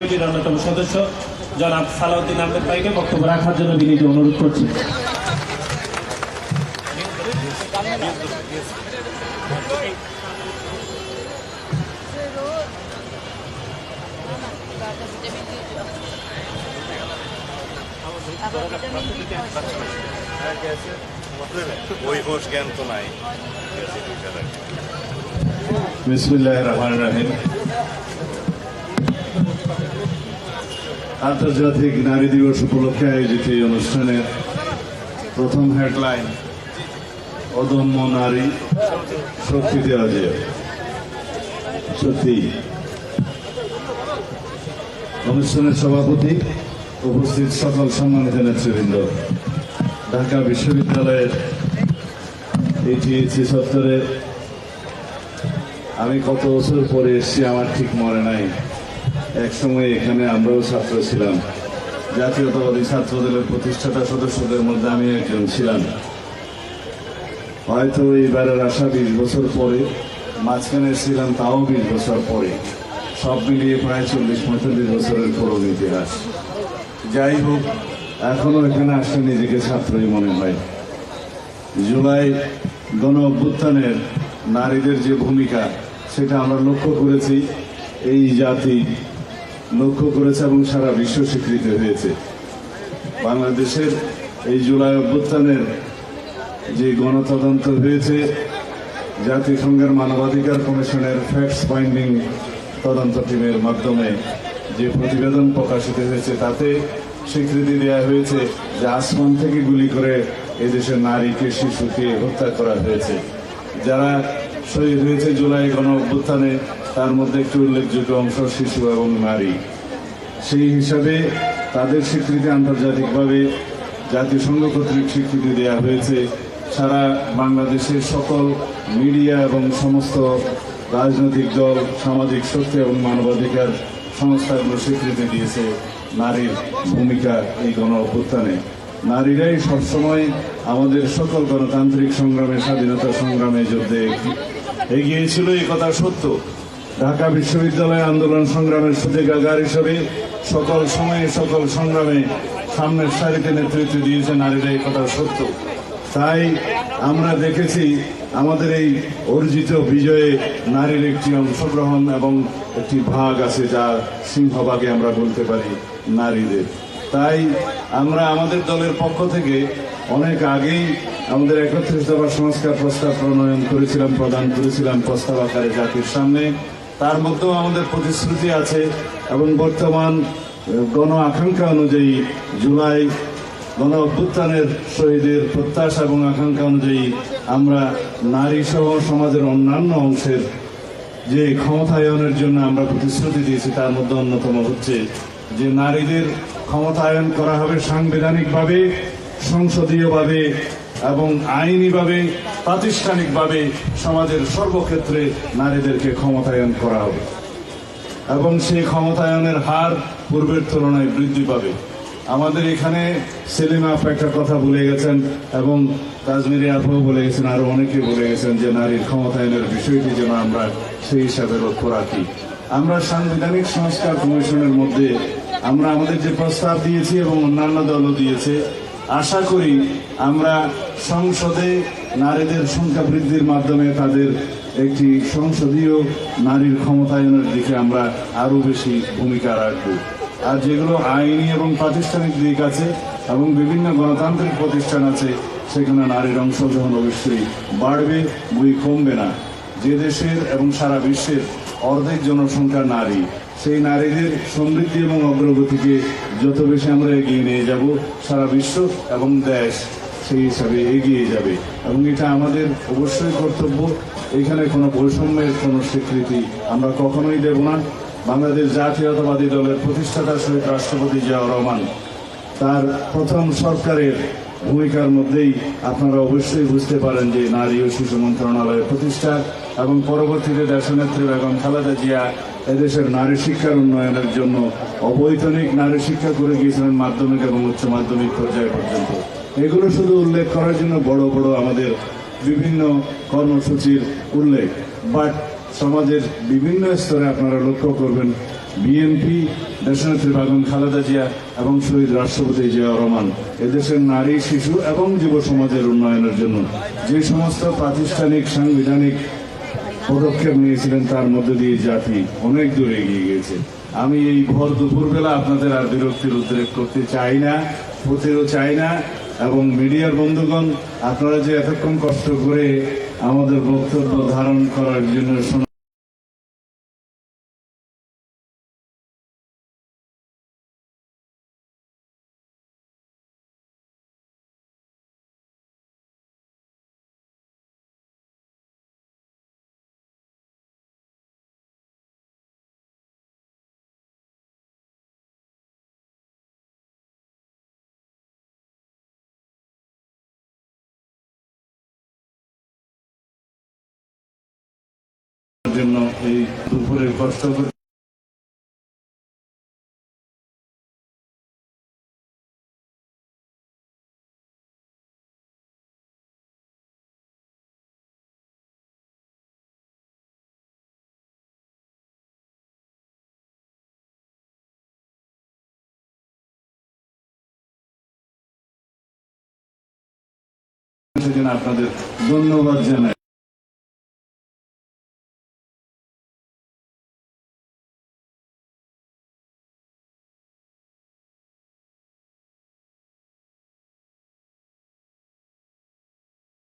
অন্যতম সদস্য জনাব সালাউদ্দিন আহমেদ ভাইকে বক্তব্য রাখার জন্য বিনীত অনুরোধ করছি। ওই জ্ঞান তো নাই বিসমুল্লাহ রহমান রাহিম। আন্তর্জাতিক নারী দিবস উপলক্ষে আয়োজিত এই অনুষ্ঠানের প্রথম হেডলাইন অদম্য নারী শক্তিতে অজেয় সত্যি। অনুষ্ঠানের সভাপতি উপস্থিত সকল সম্মানিত নেতৃবৃন্দ। ঢাকা বিশ্ববিদ্যালয়ের এইটিএসি চত্বরে আমি কত বছর পরে এসেছি আমার ঠিক মনে নাই। এক সময় এখানে আমরাও ছাত্র ছিলাম। জাতীয়তাবাদী ছাত্র দলের প্রতিষ্ঠাতা সদস্যদের মধ্যে আমি একজন ছিলাম। হয়তো এইবারের আসা বিশ বছর পরে, মাঝখানে ছিলাম তাও বিশ বছর পরে। সব মিলিয়ে প্রায় চল্লিশ পঁয়তাল্লিশ বছরের পুরনো ইতিহাস। যাই হোক, এখনও এখানে আসলে নিজেকে ছাত্রই মনে হয়। জুলাই গণ অভ্যুত্থানের নারীদের যে ভূমিকা, সেটা আমরা লক্ষ্য করেছি। এই জাতি লক্ষ্য করেছে এবং সারা বিশ্ব স্বীকৃতি হয়েছে। বাংলাদেশের এই জুলাই অভ্যুত্থানের যে গণতদন্ত হয়েছে, জাতিসংঘের মানবাধিকার কমিশনের ফ্যাক্টস ফাইন্ডিং তদন্ত টিমের মাধ্যমে যে প্রতিবেদন প্রকাশিত হয়েছে, তাতে স্বীকৃতি দেওয়া হয়েছে যে আসমান থেকে গুলি করে এদেশের নারীকে, শিশুকে হত্যা করা হয়েছে। যারা শহীদ হয়েছে জুলাই গণ অভ্যুত্থানে তার মধ্যে একটি উল্লেখযোগ্য অংশ শিশু এবং নারী। সেই হিসাবে তাদের স্বীকৃতি আন্তর্জাতিকভাবে জাতিসংঘ কর্তৃক স্বীকৃতি দেওয়া হয়েছে। সারা বাংলাদেশের সকল মিডিয়া এবং সমস্ত রাজনৈতিক দল, সামাজিক শক্তি এবং মানবাধিকার সংস্থাগুলো স্বীকৃতি দিয়েছে নারীর ভূমিকা এই গণ অভ্যুত্থানে। নারীরাই সবসময় আমাদের সকল গণতান্ত্রিক সংগ্রামে, স্বাধীনতা সংগ্রামে যুদ্ধে এগিয়েছিল, এই কথা সত্য। ঢাকা বিশ্ববিদ্যালয় আন্দোলন সংগ্রামের সূতিকাগার হিসেবে সকল সময়ে সকল সংগ্রামে সামনের সারিতে নেতৃত্ব দিয়েছে নারীরা, এই কথা সত্য। তাই আমরা দেখেছি আমাদের এই অর্জিত বিজয়ে নারীর একটি অংশগ্রহণ এবং একটি ভাগ আছে যা সিংহভাগে আমরা বলতে পারি নারীদের। তাই আমরা আমাদের দলের পক্ষ থেকে অনেক আগেই আমাদের একত্রিশ দফা সংস্কার প্রস্তাব প্রণয়ন করেছিলাম, প্রদান করেছিলাম প্রস্তাব আকারে জাতির সামনে। তার মধ্যেও আমাদের প্রতিশ্রুতি আছে এবং বর্তমান গণ আকাঙ্ক্ষা অনুযায়ী জুলাই গণ অভ্যুত্থানের শহীদের প্রত্যাশা এবং আকাঙ্ক্ষা অনুযায়ী আমরা নারী সহ সমাজের অন্যান্য অংশের যে ক্ষমতায়নের জন্য আমরা প্রতিশ্রুতি দিয়েছি, তার মধ্যে অন্যতম হচ্ছে যে নারীদের ক্ষমতায়ন করা হবে সাংবিধানিকভাবে, সংসদীয়ভাবে এবং আইনিভাবে, প্রাতিষ্ঠানিকভাবে সমাজের সর্বক্ষেত্রে নারীদেরকে ক্ষমতায়ন করা হবে। এবং সেই ক্ষমতায়নের হার পূর্বের তুলনায় বৃদ্ধি পাবে। আমাদের এখানে সেলিমা আপা একটা কথা বলে গেছেন এবং কাশ্মীরি আপাও বলে গেছেন, আরও অনেকে বলে গেছেন যে নারীর ক্ষমতায়নের বিষয়টি যেন আমরা সেই হিসাবে লক্ষ্য রাখি। আমরা সাংবিধানিক সংস্কার কমিশনের মধ্যে আমরা আমাদের যে প্রস্তাব দিয়েছি এবং অন্যান্য দলও দিয়েছে আশা করি আমরা সংসদে নারীদের সংখ্যা বৃদ্ধির মাধ্যমে তাদের একটি সংসদীয় নারীর ক্ষমতায়নের দিকে আমরা আরও বেশি ভূমিকা রাখব। আর যেগুলো আইনি এবং প্রাতিষ্ঠানিক দিক আছে এবং বিভিন্ন গণতান্ত্রিক প্রতিষ্ঠান আছে, সেখানে নারীর অংশগ্রহণ অবশ্যই বাড়বে, বই কমবে না। যে দেশের এবং সারা বিশ্বের অর্ধেক জনসংখ্যা নারী সেই নারীদের সমৃদ্ধি এবং অগ্রগতিকে যত বেশি আমরা এগিয়ে নিয়ে যাব, সারা বিশ্ব এবং দেশ সেই হিসাবে এগিয়ে যাবে। এবং এটা আমাদের অবশ্যই কর্তব্য। এখানে কোনো বৈষম্যের কোনো স্বীকৃতি আমরা কখনোই দেব না। বাংলাদেশ জাতীয়তাবাদী দলের প্রতিষ্ঠাতা শহীদ রাষ্ট্রপতি জিয়াউর রহমান তার প্রথম সরকারের ভূমিকার মধ্যেই আপনারা অবশ্যই বুঝতে পারেন যে নারী ও শিশু মন্ত্রণালয়ের প্রতিষ্ঠা এবং পরবর্তীতে দেশনেত্রী বেগম খালেদা জিয়া এদেশের নারী শিক্ষার উন্নয়নের জন্য অবৈতনিক নারী শিক্ষা করে গিয়েছিলেন মাধ্যমিক এবং উচ্চ মাধ্যমিক পর্যায় পর্যন্ত। এগুলো শুধু উল্লেখ করার জন্য বড় বড় আমাদের বিভিন্ন কর্মসূচির উল্লেখ। বাট সমাজের বিভিন্ন স্তরে আপনারা লক্ষ্য করবেন বিএনপি দেশনেত্রী বেগম খালেদা জিয়া এবং শহীদ রাষ্ট্রপতি জিয়া রহমান এদেশের নারী, শিশু এবং যুব সমাজের উন্নয়নের জন্য যে সমস্ত প্রাতিষ্ঠানিক, সাংবিধানিক পদক্ষেপ নিয়েছিলেন তার মধ্যে দিয়ে জাতি অনেক দূর এগিয়ে গেছে আমি এই ভর দুপুরবেলা আপনাদের আর বিরক্তির উদ্রেক করতে চাই না, হতেও চাই না, এবং মিডিয়ার বন্ধুগণ, আপনারা যে এতক্ষণ কষ্ট করে আমাদের বক্তব্য ধারণ করার জন্য জন্য করে সেজন্য আপনাদের ধন্যবাদ জানাই।